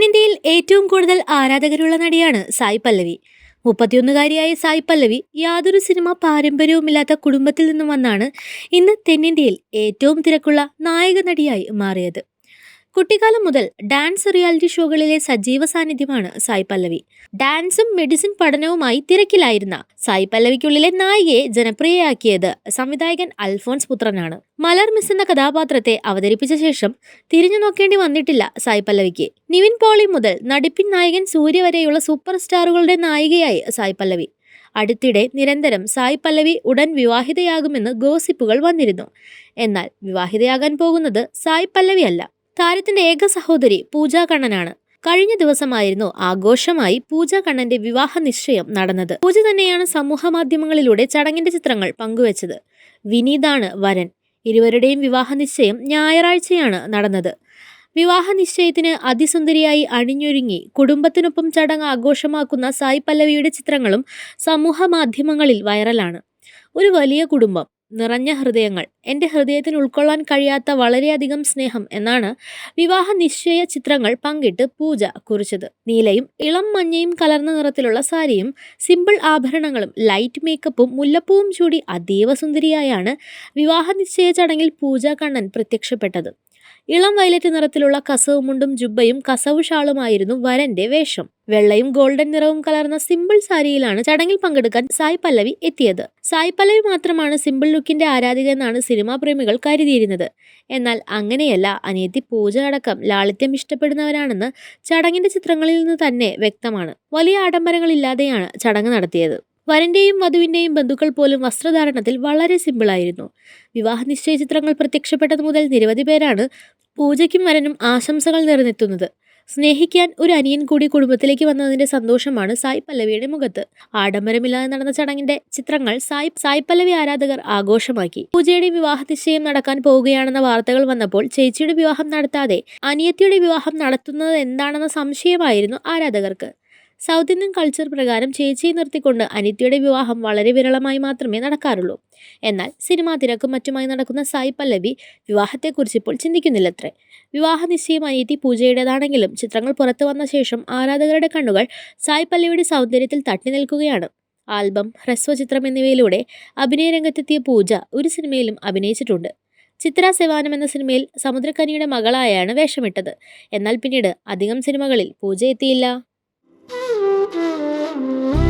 തെന്നിന്ത്യയിൽ ഏറ്റവും കൂടുതൽ ആരാധകരുള്ള നടിയാണ് സായി പല്ലവി. മുപ്പത്തിയൊന്നുകാരിയായ സായി പല്ലവി യാതൊരു സിനിമ പാരമ്പര്യവുമില്ലാത്ത കുടുംബത്തിൽ നിന്നും വന്നാണ് ഇന്ന് തെന്നിന്ത്യയിൽ ഏറ്റവും തിരക്കുള്ള നായക നടിയായി മാറിയത്. കുട്ടിക്കാലം മുതൽ ഡാൻസ് റിയാലിറ്റി ഷോകളിലെ സജീവ സാന്നിധ്യമാണ് സായി പല്ലവി. ഡാൻസും മെഡിസിൻ പഠനവുമായി തിരക്കിലായിരുന്ന സായി പല്ലവിക്കുള്ളിലെ നായികയെ ജനപ്രിയയാക്കിയത് സംവിധായകൻ അൽഫോൺസ് പുത്രനാണ്. മലർ മിസ് എന്ന കഥാപാത്രത്തെ അവതരിപ്പിച്ച ശേഷം തിരിഞ്ഞു നോക്കേണ്ടി വന്നിട്ടില്ല സായി പല്ലവിക്ക്. നിവിൻ പോളി മുതൽ നടിപ്പിൻ നായകൻ സൂര്യ വരെയുള്ള സൂപ്പർ സ്റ്റാറുകളുടെ നായികയായി സായി പല്ലവി. അടുത്തിടെ നിരന്തരം സായി പല്ലവി ഉടൻ വിവാഹിതയാകുമെന്ന് ഗോസിപ്പുകൾ വന്നിരുന്നു. എന്നാൽ വിവാഹിതയാകാൻ പോകുന്നത് സായി പല്ലവി അല്ല താരത്തിന്റെ ഏക സഹോദരി പൂജാ കണ്ണനാണ്. കഴിഞ്ഞ ദിവസമായിരുന്നു ആഘോഷമായി പൂജ കണ്ണന്റെ വിവാഹ നിശ്ചയം നടന്നത്. പൂജ തന്നെയാണ് സമൂഹ മാധ്യമങ്ങളിലൂടെ ചടങ്ങിന്റെ ചിത്രങ്ങൾ പങ്കുവച്ചത്. വിനീതാണ് വരൻ. ഇരുവരുടെയും വിവാഹ നിശ്ചയം ഞായറാഴ്ചയാണ് നടന്നത്. വിവാഹ നിശ്ചയത്തിന് അതിസുന്ദരിയായി അണിഞ്ഞൊരുങ്ങി കുടുംബത്തിനൊപ്പം ചടങ്ങ് ആഘോഷമാക്കുന്ന സായി പല്ലവിയുടെ ചിത്രങ്ങളും സമൂഹ മാധ്യമങ്ങളിൽ വൈറലാണ്. ഒരു വലിയ കുടുംബം. നിറഞ്ഞ ഹൃദയങ്ങൾ. എന്റെ ഹൃദയത്തിന് ഉൾക്കൊള്ളാൻ കഴിയാത്ത വളരെയധികം സ്നേഹം എന്നാണ് വിവാഹ നിശ്ചയ ചിത്രങ്ങൾ പങ്കിട്ട് പൂജ കുറിച്ചത്. നീലയും ഇളം മഞ്ഞയും കലർന്ന നിറത്തിലുള്ള സാരിയും സിമ്പിൾ ആഭരണങ്ങളും ലൈറ്റ് മേക്കപ്പും മുല്ലപ്പൂവും ചൂടി അതീവ സുന്ദരിയായാണ് വിവാഹ നിശ്ചയ ചടങ്ങിൽ പൂജ കണ്ണൻ പ്രത്യക്ഷപ്പെട്ടത്. ഇളം വയലറ്റ് നിറത്തിലുള്ള കസവ് മുണ്ടും ജുബയും കസവ് ഷാളുമായിരുന്നു വരന്റെ വേഷം. വെള്ളയും ഗോൾഡൻ നിറവും കലർന്ന സിമ്പിൾ സാരിയിലാണ് ചടങ്ങിൽ പങ്കെടുക്കാൻ സായ് പല്ലവി എത്തിയത്. സായ് പല്ലവി മാത്രമാണ് സിമ്പിൾ ലുക്കിന്റെ ആരാധിക എന്നാണ് സിനിമാ പ്രേമികൾ കരുതിയിരുന്നത്. എന്നാൽ അങ്ങനെയല്ല അനിയത്തി പൂജ അടക്കം ലാളിത്യം ഇഷ്ടപ്പെടുന്നവരാണെന്ന് ചടങ്ങിന്റെ ചിത്രങ്ങളിൽ നിന്ന് തന്നെ വ്യക്തമാണ്. വലിയ ആഡംബരങ്ങളില്ലാതെയാണ് ചടങ്ങ് നടത്തിയത്. വരന്റെയും വധുവിന്റെയും ബന്ധുക്കൾ പോലും വസ്ത്രധാരണത്തിൽ വളരെ സിമ്പിളായിരുന്നു. വിവാഹ നിശ്ചയ ചിത്രങ്ങൾ പ്രത്യക്ഷപ്പെട്ടത് മുതൽ നിരവധി പേരാണ് പൂജയ്ക്കും വരനും ആശംസകൾ നിറഞ്ഞെത്തുന്നത്. സ്നേഹിക്കാൻ ഒരു അനിയൻ കൂടി കുടുംബത്തിലേക്ക് വന്നതിന്റെ സന്തോഷമാണ് സായ് പല്ലവിയുടെ മുഖത്ത്. ആഡംബരമില്ലാതെ നടന്ന ചടങ്ങിന്റെ ചിത്രങ്ങൾ സായ് സായ് പല്ലവി ആരാധകർ ആഘോഷമാക്കി. പൂജയുടെ വിവാഹ നിശ്ചയം നടക്കാൻ പോവുകയാണെന്ന വാർത്തകൾ വന്നപ്പോൾ ചേച്ചിയുടെ വിവാഹം നടത്താതെ അനിയത്തിയുടെ വിവാഹം നടത്തുന്നത് എന്താണെന്ന സംശയമായിരുന്നു ആരാധകർക്ക്. സൗത്ത് ഇന്ത്യൻ കൾച്ചർ പ്രകാരം ചേച്ചിയെ നിർത്തിക്കൊണ്ട് അനിത്യയുടെ വിവാഹം വളരെ വിരളമായി മാത്രമേ നടക്കാറുള്ളൂ. എന്നാൽ സിനിമാ തിരക്കും മറ്റുമായി നടക്കുന്ന സായി പല്ലവി വിവാഹത്തെക്കുറിച്ച് ഇപ്പോൾ ചിന്തിക്കുന്നില്ലത്രേ. വിവാഹ നിശ്ചയം അനിയത്തി പൂജയുടേതാണെങ്കിലും ചിത്രങ്ങൾ പുറത്തു വന്ന ശേഷം ആരാധകരുടെ കണ്ണുകൾ സായി പല്ലവിയുടെ സൗന്ദര്യത്തിൽ തട്ടി നിൽക്കുകയാണ്. ആൽബം ഹ്രസ്വചിത്രം എന്നിവയിലൂടെ അഭിനയരംഗത്തെത്തിയ പൂജ ഒരു സിനിമയിലും അഭിനയിച്ചിട്ടുണ്ട്. ചിത്ര സെവാനം എന്ന സിനിമയിൽ സമുദ്രക്കനിയുടെ മകളായാണ് വേഷമിട്ടത്. എന്നാൽ പിന്നീട് അധികം സിനിമകളിൽ പൂജ എത്തിയില്ല. Bye.